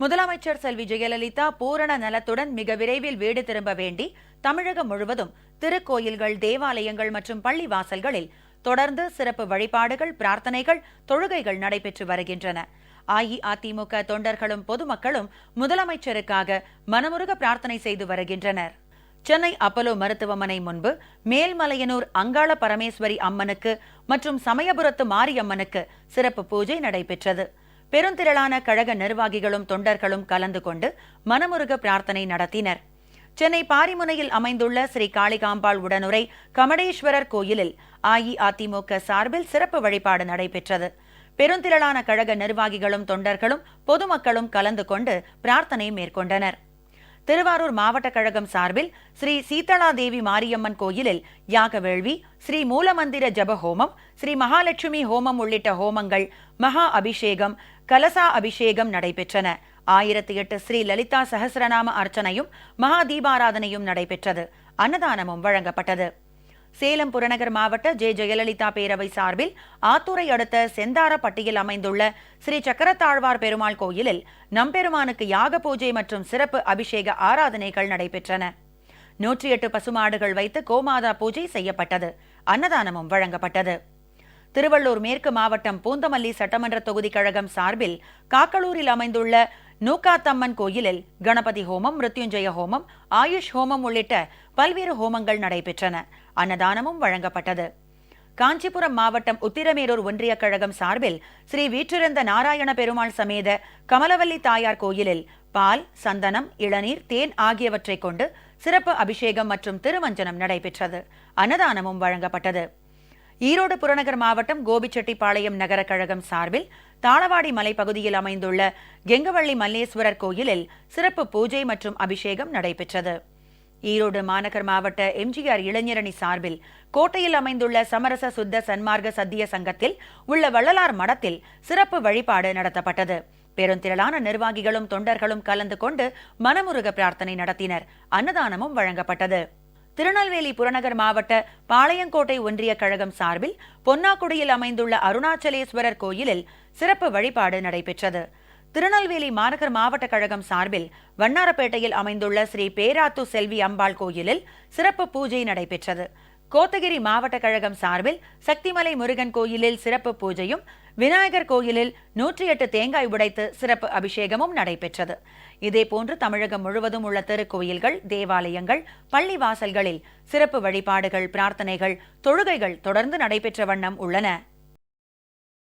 முதலமைச்சர் செல்வி ஜெயலலிதா பூரண நலத்துடன் மிக விரைவில் வீடு திரும்ப வேண்டி தமிழகம் முழுவதும் திருக்கோயில்கள் தேவாலயங்கள் மற்றும் பள்ளி வாசல்களில் தொடர்ந்து சிறப்பு வழிபாடுகள் பிரார்த்தனைகள் தொழுகைகள் நடைபெற்று வருகின்றன. அஇஅதிமுக தொண்டர்களும் பொதுமக்களும் முதலமைச்சருக்காக மனமுருக பிரார்த்தனை செய்து வருகின்றனர். சென்னை அப்பலோ மருத்துவமனை முன்பு மேல்மலையனூர் அங்காள பரமேஸ்வரி அம்மனுக்கு மற்றும் சமயபுரத்து மாரியம்மனுக்கு சிறப்பு பூஜை நடைபெற்றது. பெருந்திரளான கழக நிர்வாகிகளும் தொண்டர்களும் கலந்து கொண்டு மனமுருக பிரார்த்தனை நடத்தினர். சென்னை பாரிமுனையில் அமைந்துள்ள ஸ்ரீ காளிகாம்பாள் உடனுரை கமடேஸ்வரர் கோயிலில் அஇஅதிமுக சார்பில் சிறப்பு வழிபாடு நடைபெற்றது. பெருந்திரளான கழக நிர்வாகிகளும் தொண்டர்களும் பொதுமக்களும் கலந்து கொண்டு பிரார்த்தனை மேற்கொண்டனர். திருவாரூர் மாவட்ட கழகம் சார்பில் ஸ்ரீ சீதளாதேவி மாரியம்மன் கோயிலில் யாக வேள்வி ஸ்ரீ மூலமந்திர ஜப ஹோமம் ஸ்ரீ மகாலட்சுமி ஹோமம் உள்ளிட்ட ஹோமங்கள் மகா அபிஷேகம் கலசா அபிஷேகம் நடைபெற்றன. ஆயிரத்தி எட்டு ஸ்ரீ லலிதா சஹசிரநாம அர்ச்சனையும் மகா தீபாராதனையும் நடைபெற்றது. அன்னதானமும் வழங்கப்பட்டது. சேலம் புறநகர் மாவட்ட ஜே. ஜெயலலிதா பேரவை சார்பில் ஆத்தூரை அடுத்த செந்தாரப்பட்டியில் அமைந்துள்ள ஸ்ரீ. சக்கரத்தாழ்வார் பெருமாள் கோயிலில் நம்பெருமானுக்கு யாக பூஜை மற்றும் சிறப்பு அபிஷேக ஆராதனைகள் நடைபெற்றன. நூற்றி எட்டு பசுமாடுகள் வைத்து கோமாதா பூஜை செய்யப்பட்டது. அன்னதானமும் வழங்கப்பட்டது. திருவள்ளூர் மேற்கு மாவட்டம் பூந்தமல்லி சட்டமன்ற தொகுதி கழகம் சார்பில் காக்களூரில் அமைந்துள்ள நூக்காத்தம்மன் கோயிலில் கணபதி ஹோமம் மிருத்யுஞ்சய ஹோமம் ஆயுஷ் ஹோமம் உள்ளிட்ட பல்வேறு ஹோமங்கள் நடைபெற்றன. அன்னதானமும் வழங்கப்பட்டது. காஞ்சிபுரம் மாவட்டம் உத்திரமேரூர் ஒன்றிய கழகம் சார்பில் ஸ்ரீ வீற்றிருந்த நாராயண பெருமாள் சமேத கமலவல்லி தாயார் கோயிலில் பால் சந்தனம் இளநீர் தேன் ஆகியவற்றை கொண்டு சிறப்பு அபிஷேகம் மற்றும் திருமஞ்சனம் நடைபெற்றது. அன்னதானமும் வழங்கப்பட்டது. ஈரோடு புறநகர் மாவட்டம் கோபிச்செட்டிப்பாளையம் நகர கழகம் சார்பில் தாளவாடி மலை பகுதியில் அமைந்துள்ள கெங்கவள்ளி மல்லேஸ்வரர் கோயிலில் சிறப்பு பூஜை மற்றும் அபிஷேகம் நடைபெற்றது. ஈரோடு மாநகர் மாவட்ட எம்ஜிஆர் இளைஞரணி சார்பில் கோட்டையில் அமைந்துள்ள சமரச சுத்த சன்மார்க்க சத்திய சங்கத்தில் உள்ள வள்ளலார் மடத்தில் சிறப்பு வழிபாடு நடத்தப்பட்டது. பெருந்திரளான நிர்வாகிகளும் தொண்டர்களும் கலந்து கொண்டு மனமுருக பிரார்த்தனை நடத்தினர். அன்னதானமும் வழங்கப்பட்டது. திருநெல்வேலி புறநகர் மாவட்ட பாளையங்கோட்டை ஒன்றிய கழகம் சார்பில் பொன்னாக்குடியில் அமைந்துள்ள அருணாச்சலேஸ்வரர் கோயிலில் சிறப்பு வழிபாடு நடைபெற்றது. திருநெல்வேலி மாநகர் மாவட்ட கழகம் சார்பில் வண்ணாரப்பேட்டையில் அமைந்துள்ள ஸ்ரீ பேராத்து செல்வி அம்பாள் கோயிலில் சிறப்பு பூஜை நடைபெற்றது. கோத்தகிரி மாவட்ட கழகம் சார்பில் சக்திமலை முருகன் கோயிலில் சிறப்பு பூஜையும் விநாயகர் கோயிலில் நூற்றி எட்டு தேங்காய் உடைத்து சிறப்பு அபிஷேகமும் நடைபெற்றது. இதேபோன்று தமிழகம் முழுவதும் உள்ள திருக்கோயில்கள் தேவாலயங்கள் பள்ளி வாசல்களில் சிறப்பு வழிபாடுகள் பிரார்த்தனைகள் தொழுகைகள் தொடர்ந்து நடைபெற்ற வண்ணம் உள்ளன.